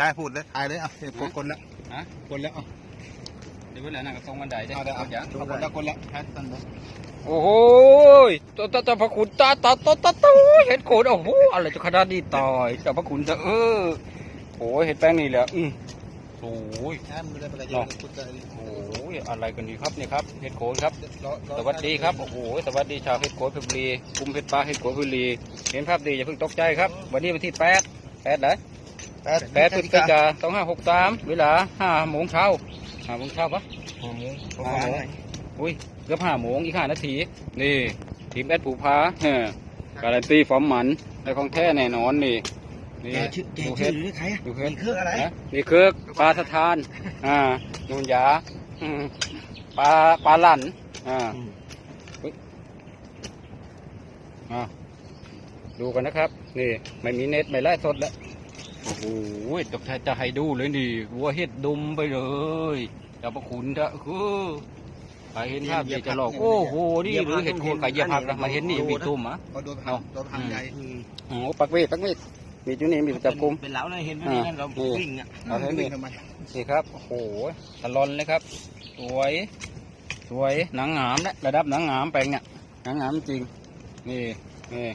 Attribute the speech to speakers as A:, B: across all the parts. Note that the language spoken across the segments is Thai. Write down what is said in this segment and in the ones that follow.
A: ชายพูดเลยถ่ายเลยอะกดกดแล้ว
B: ฮะ
A: กดแล้วอะ
B: เดี๋ยวเวลานั่งกับตรงบันไดได้
A: เอาเดี๋ยว
B: เอา
A: เอา
B: อย่าง
A: กดแล้วกดแล้วแพทตันเลย
B: โอ้โหตาตาตาพระคุณตาตาตาตาตาเห็ดโคนโอ้โหอะไรจะขนาดนี้ตายเจ้าพระคุณจะเออโอ้ยเห็ดแป้งนี่แหละอืมโอ้ย
A: แค่มือได้เป็นไรเยอะกดเลย
B: โอ้ยอะไรกันดีครับนี่ครับเห็ดโคนครับ
A: รอรอ
B: สวัสดีครับ โอ้โห สวัสดีชาวเห็ดโคนเพชรบุรีกลุ่มเห็ดปลาเห็ดโคนเพชรบุรี เห็นภาพดีอย่าเพิ่งตกใจครับ วันนี้วันที่แปดแปดเหรอ
A: แปด
B: แปดพฤศจิกาสองห้าหกสามเวลาห้าโมงเช้าห้าโมงเช้าปะ
A: หัวหมู
B: ห้าโมงอุ้ยเกือบห้าโมงอีกห้านาทีนี่ ทีมแอดผูพาเฮ้อการันตีฟอร์มหมันในของแท้แน่นอนนี่นี่
A: แกชื่อแก
B: ดู
A: ชื่
B: เฮ็
A: อ
B: ด
A: หรือใครอะ
B: ดูเฮ็ด
A: มีเครื่องอะไร
B: นะนี่คือปลาสะทาน อ่านูนยาอืมปลาปลาหลั่นอ่าอุ๊ยอ่าดูกันนะครับ นี่ ไม่มีเน็ตไม่ไล่สดแล้ว โอ้โหจะจะให้ดูเลยนี่วัวเห็ดดุมไปเลยเจ้าพระคุณจะคือใครเห็นภาพดีจะหลอกโอ้โหนี่หรือเห็ดโคนไก่เหยียบผักนะมาเห็นนี่มีตุ่มอะ
A: ก็โดนหักโดนหักใหญ่
B: โอ้โหปักเวทปักเวทมีจุดนี้มีจับกลุ่ม
C: เป็นเหล้าเลยเห็นไหม
B: อ่า
C: นั่นเรา
B: นี่
C: วิ่งอะ
B: เอาเท่านี้
A: ทำไม
B: นี่ครับโอ้โหตะลอนเลยครับ สวย สวยหนังหงามนะระดับหนังหงามแปลงเนี่ยหนังหงามจริงนี่นี่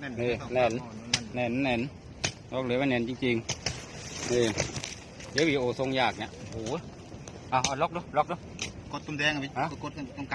A: แน่น
B: นี่แน่นแน่นแน่น บอกเลยว่าแน่นจริงๆนี่เดี๋ยววีโอทรงยากเนี่ยโอ้โหเอาเอาล็อกดูล็อกดู
A: กดตุ้มแดงอะพี่
B: ฮะ
A: กดตรงกลาง